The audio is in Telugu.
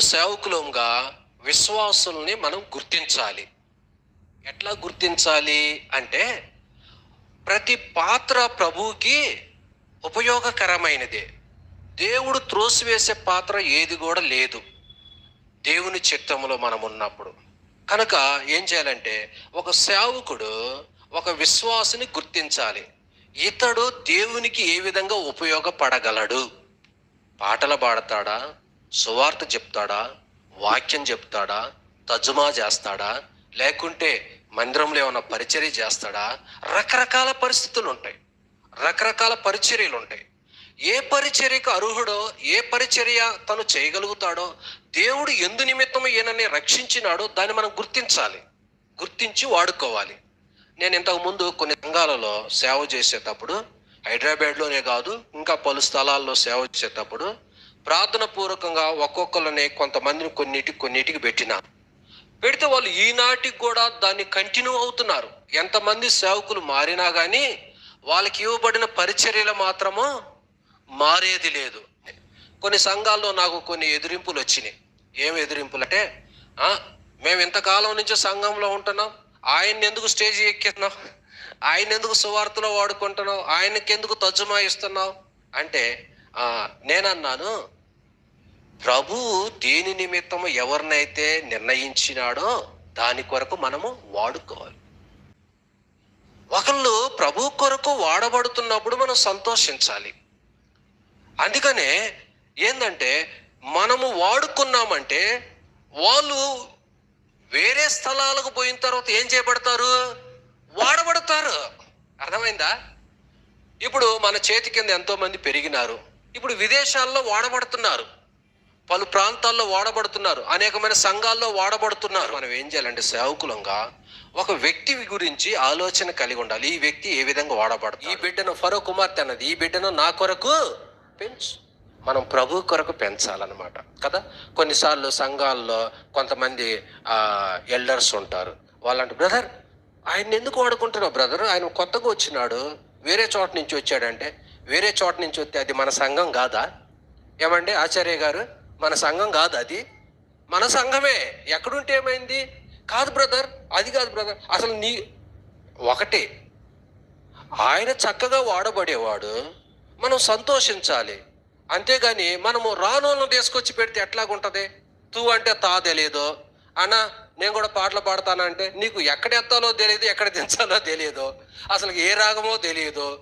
దేవుని సేవకులంగా విశ్వాసుల్ని మనం గుర్తించాలి. ఎట్లా గుర్తించాలి అంటే ప్రతి పాత్ర ప్రభువుకి ఉపయోగకరమైనదే. దేవుడు త్రోసివేసే పాత్ర ఏది కూడా లేదు. దేవుని చిత్తంలో మనం ఉన్నప్పుడు కనుక ఏం చేయాలంటే ఒక సేవకుడు ఒక విశ్వాసుని గుర్తించాలి. ఇతడు దేవునికి ఏ విధంగా ఉపయోగపడగలడు? పాటలు పాడతాడా? సువార్త చెప్తాడా? వాక్యం చెప్తాడా? తజుమా చేస్తాడా? లేకుంటే మందిరంలో ఏమైనా పరిచర్య చేస్తాడా? రకరకాల పరిస్థితులు ఉంటాయి రకరకాల పరిచర్యలు ఉంటాయి ఏ పరిచర్యకు అర్హుడో ఏ పరిచర్య తను చేయగలుగుతాడో దేవుడు ఎందు నిమిత్తం ఈయనని రక్షించినాడో దాన్ని మనం గుర్తించాలి. గుర్తించి వాడుకోవాలి. నేను ఇంతకు ముందు కొన్ని రంగాలలో సేవ చేసేటప్పుడు హైదరాబాద్లోనే కాదు ఇంకా పలు స్థలాల్లో సేవ చేసేటప్పుడు ప్రార్థన పూర్వకంగా ఒక్కొక్కరిని కొంతమందిని కొన్నిటికి కొన్నిటికి పెట్టిన. పెడితే వాళ్ళు ఈనాటికి కూడా దాన్ని కంటిన్యూ అవుతున్నారు. ఎంతమంది సేవకులు మారినా కానీ వాళ్ళకి ఇవ్వబడిన పరిచర్యలు మాత్రము మారేది లేదు. కొన్ని సంఘాల్లో నాకు కొన్ని ఎదిరింపులు వచ్చినాయి. ఏం ఎదిరింపులు అంటే మేము ఇంతకాలం నుంచి సంఘంలో ఉంటున్నాం. ఆయన్ని ఎందుకు స్టేజ్ ఎక్కిస్తున్నాం ఆయన ఎందుకు సువార్తలో వాడుకుంటున్నావు? ఆయనకి ఎందుకు తజ్జుమా ఇస్తున్నావు? అంటే నేనన్నాను ప్రభు దేని నిమిత్తము ఎవరినైతే నిర్ణయించినాడో దాని కొరకు మనము వాడుకోవాలి. ఒకళ్ళు ప్రభు కొరకు వాడబడుతున్నప్పుడు మనం సంతోషించాలి. అందుకనే ఏంటంటే మనము వాడుకున్నామంటే వాళ్ళు వేరే స్థలాలకు పోయిన తర్వాత ఏం చేయబడతారు వాడబడతారు. అర్థమైందా? ఇప్పుడు మన చేతి కింద ఎంతోమంది పెరిగినారు. ఇప్పుడు విదేశాల్లో వాడబడుతున్నారు. పలు ప్రాంతాల్లో వాడబడుతున్నారు. అనేకమైన సంఘాల్లో వాడబడుతున్నారు. మనం ఏం చేయాలంటే సేవకులంగా ఒక వ్యక్తి గురించి ఆలోచన కలిగి ఉండాలి. ఈ వ్యక్తి ఏ విధంగా వాడబడతాడు? ఈ బిడ్డను ఫరో కుమార్తె అన్నది ఈ బిడ్డను నా కొరకు పెంచు. మనం ప్రభు కొరకు పెంచాలన్నమాట కదా? కొన్నిసార్లు సంఘాల్లో కొంతమంది ఎల్డర్స్ ఉంటారు. వాళ్ళంటే బ్రదర్ ఆయన ఎందుకు వాడుకుంటున్నావు? బ్రదర్ ఆయన కొత్తగా వచ్చినాడు. వేరే చోట నుంచి వచ్చాడంటే వేరే చోట నుంచి వస్తే అది మన సంఘం కాదా? ఏమండి ఆచార్య గారు? మన సంఘం కాదు అది? మన సంఘమే. ఎక్కడుంటే ఏమైంది? కాదు బ్రదర్ అది కాదు బ్రదర్. అసలు నీ ఒకటే. ఆయన చక్కగా వాడబడేవాడు. మనం సంతోషించాలి. అంతేగాని మనము రానోళ్ళను తీసుకొచ్చి పెడితే ఎట్లాగుంటుంది? తూ అంటే తా తెలియదు అన్న నేను కూడా పాటలు పాడతానంటే నీకు ఎక్కడ ఎత్తాలో తెలియదు ఎక్కడ దించాలో తెలియదు అసలు ఏ రాగమో తెలియదు